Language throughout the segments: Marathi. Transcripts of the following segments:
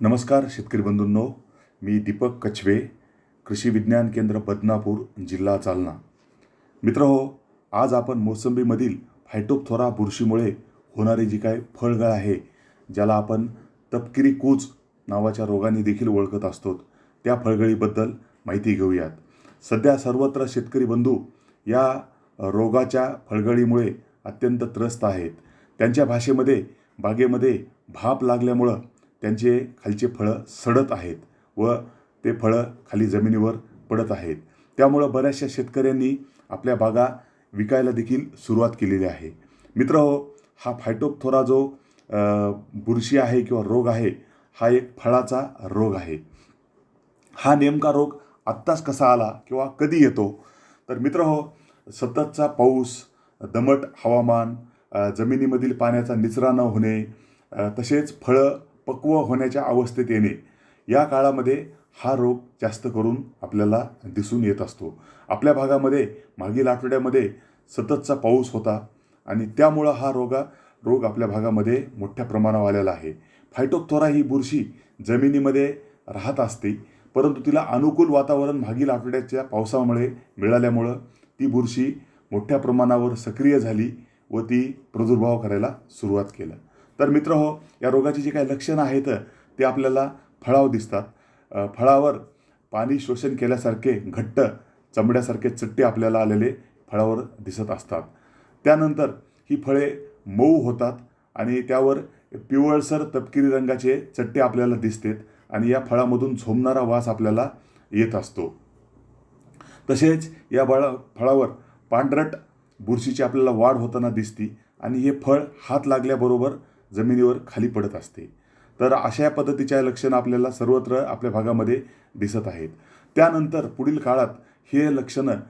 नमस्कार शेतकरी बंधूंनो. मी दीपक कछवे कृषी विज्ञान केंद्र बदनापूर जिल्हा जालना. मित्र हो आज आपण मोसंबीमधील फायटोपथोरा बुरशीमुळे होणारी जी काय फळगळ आहे ज्याला आपण तपकिरी कूच नावाच्या रोगाने देखील ओळखत असतो त्या फळगळीबद्दल माहिती घेऊयात. सध्या सर्वत्र शेतकरी बंधू या रोगाच्या फळगळीमुळे अत्यंत त्रस्त आहेत. त्यांच्या भाषेमध्ये बागेमध्ये भाप लागल्यामुळं त्यांचे खालचे फळं सडत आहेत व ते फळं खाली जमिनीवर पडत आहेत. त्यामुळं बऱ्याचशा शेतकऱ्यांनी आपल्या बागा विकायला देखील सुरुवात केलेली आहे. मित्र हो हा फायटोपथोरा जो बुरशी आहे किंवा रोग आहे हा एक फळाचा रोग आहे. हा नेमका रोग आत्ताच कसा आला किंवा कधी येतो? तर मित्र हो सततचा पाऊस दमट हवामान जमिनीमधील पाण्याचा निचरा न होणे तसेच फळं पक्व होण्याच्या अवस्थेत येणे या काळामध्ये हा रोग जास्त करून आपल्याला दिसून येत असतो. आपल्या भागामध्ये मागील आठवड्यामध्ये सततचा पाऊस होता आणि त्यामुळं हा रोगा रोग आपल्या भागामध्ये मोठ्या प्रमाणावर आलेला आहे. फायटोपथोरा ही बुरशी जमिनीमध्ये राहत असते परंतु तिला अनुकूल वातावरण मागील आठवड्याच्या पावसामुळे मिळाल्यामुळं ती बुरशी मोठ्या प्रमाणावर सक्रिय झाली व ती प्रादुर्भाव करायला सुरुवात केलं. तर मित्र हो या रोगाची जी काही लक्षणं आहेत ते आपल्याला फळावर दिसतात. फळावर पाणी शोषण केल्यासारखे घट्ट चमड्यासारखे चट्टे आपल्याला आलेले फळावर दिसत असतात. त्यानंतर ही फळे मऊ होतात आणि त्यावर पिवळसर तपकिरी रंगाचे चट्टे आपल्याला दिसतात आणि या फळामधून झोमणारा वास आपल्याला येत असतो. तसेच या बाळा फळावर पांढरट बुरशीची आपल्याला वाढ होताना दिसती आणि हे फळ हात लागल्याबरोबर जमिनीवर खाली पडत असते. तर अशा पद्धतीच्या लक्षणं आपल्याला सर्वत्र आपल्या भागामध्ये दिसत आहेत. त्यानंतर पुढील काळात हे लक्षणं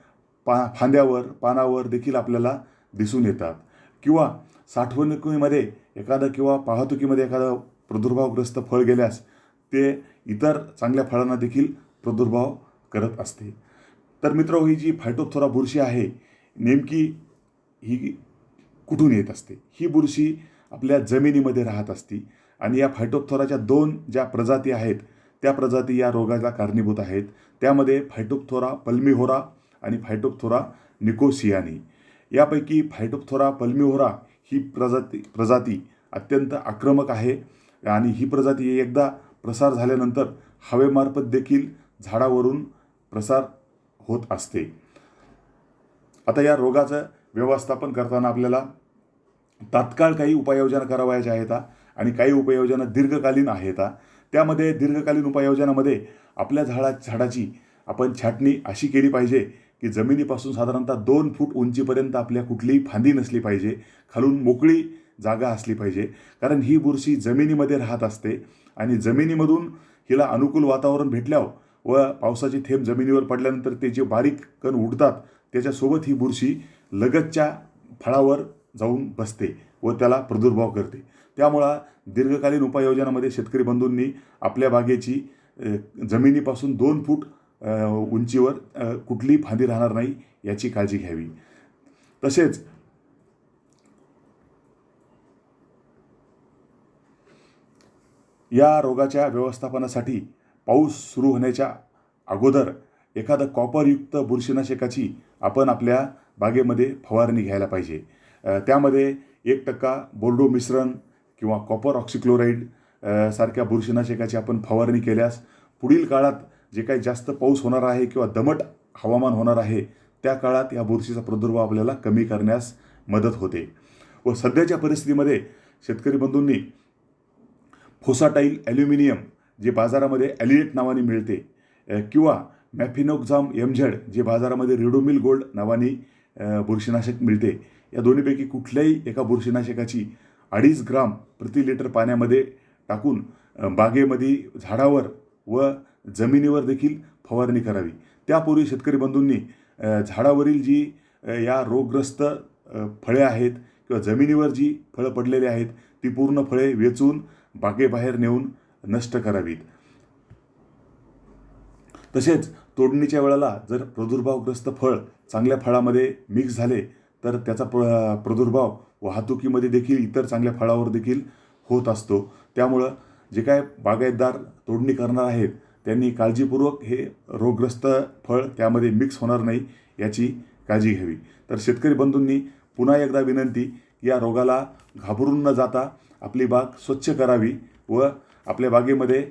पा फांद्यावर पानावर देखील आपल्याला दिसून येतात. किंवा साठवणुकीमध्ये एखादं किंवा वाहतुकीमध्ये एखादं प्रादुर्भावग्रस्त फळ गेल्यास ते इतर चांगल्या फळांना देखील प्रादुर्भाव करत असते. तर मित्र ही जी फायटोथोरा बुरशी आहे नेमकी ही कुठून येत असते? ही बुरशी आपल्या जमिनीमध्ये राहत असती. आणि या फायटोपथोराच्या दोन ज्या प्रजाती आहेत त्या प्रजाती या रोगाला कारणीभूत आहेत. त्यामध्ये फायटोपथोरा पल्मिहोरा आणि फायटोपथोरा निकोसियानी यापैकी फायटोपथोरा पल्मिहोरा ही प्रजाती प्रजाती अत्यंत आक्रमक आहे. आणि ही प्रजाती एकदा प्रसार झाल्यानंतर हवेमार्फत देखील झाडावरून प्रसार होत असते. आता या रोगाचं व्यवस्थापन करताना आपल्याला तात्काळ काही उपाययोजना करावयाच्या आहेत आणि काही उपाययोजना दीर्घकालीन आहेत त्यामध्ये दीर्घकालीन उपाययोजनामध्ये आपल्या झाडा झाडाची आपण छाटणी अशी केली पाहिजे की जमिनीपासून साधारणतः दोन फूट उंचीपर्यंत आपल्या कुठलीही फांदी नसली पाहिजे. खालून मोकळी जागा असली पाहिजे. कारण ही बुरशी जमिनीमध्ये राहत असते आणि जमिनीमधून हिला अनुकूल वातावरण भेटल्यावर व पावसाची थेंब जमिनीवर पडल्यानंतर ते जे बारीक कण उडतात त्याच्यासोबत ही बुरशी लगतच्या फळावर जाऊन बसते व त्याला प्रादुर्भाव करते. त्यामुळं दीर्घकालीन उपाययोजनामध्ये शेतकरी बंधूंनी आपल्या बागेची जमिनीपासून दोन फूट उंचीवर कुठली कुठलीही फांदी राहणार नाही याची काळजी घ्यावी. तसेच या रोगाच्या व्यवस्थापनासाठी पाऊस सुरू होण्याच्या अगोदर एखादं कॉपरयुक्त बुरशीनाशकाची आपण आपल्या बागेमध्ये फवारणी घ्यायला पाहिजे. त्यामध्ये एक टक्का बोर्डो मिश्रण किंवा कॉपर ऑक्सिक्लोराईड सारख्या बुरशीनाशकाची आपण फवारणी केल्यास पुढील काळात जे काही जास्त पाऊस होणार आहे किंवा दमट हवामान होणार आहे त्या काळात या बुरशीचा प्रादुर्भाव आपल्याला कमी करण्यास मदत होते. व सध्याच्या परिस्थितीमध्ये शेतकरी बंधूंनी फोसाटाईल ॲल्युमिनियम जे बाजारामध्ये ॲलिएट नावाने मिळते किंवा मॅफिनोक्झाम एमझेड जे बाजारामध्ये रेडोमिल गोल्ड नावाने बुरशीनाशक मिळते या दोन्हीपैकी कुठल्याही एका बुरशीनाशकाची अडीच ग्राम प्रति लिटर पाण्यामध्ये टाकून बागेमध्ये झाडावर व जमिनीवर देखील फवारणी करावी. त्यापूर्वी शेतकरी बंधूंनी झाडावरील जी या रोगग्रस्त फळे आहेत किंवा जमिनीवर जी फळं पडलेली आहेत ती पूर्ण फळे वेचून बागेबाहेर नेऊन नष्ट करावीत. तसेच तोडणीच्या वेळेला जर प्रादुर्भावग्रस्त फळ चांगल्या फळामध्ये मिक्स झाले तर त्याचा प्र प्रादुर्भाव वाहतुकीमध्ये देखील इतर चांगल्या फळावर देखील होत असतो. त्यामुळं जे काय बागायतदार तोडणी करणार आहेत त्यांनी काळजीपूर्वक हे रोगग्रस्त फळ त्यामध्ये मिक्स होणार नाही याची काळजी घ्यावी. तर शेतकरी बंधूंनी पुन्हा एकदा विनंती या रोगाला घाबरून न जाता आपली बाग स्वच्छ करावी व आपल्या बागेमध्ये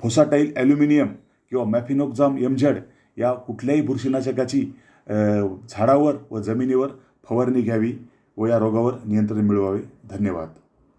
फोसाटाईल ॲल्युमिनियम किंवा मॅफिनोक्झाम एमझेड या कुठल्याही बुरशीनाशकाची झाडावर व जमिनीवर फवारणी घ्यावी व या रोगावर नियंत्रण मिळवावे. धन्यवाद.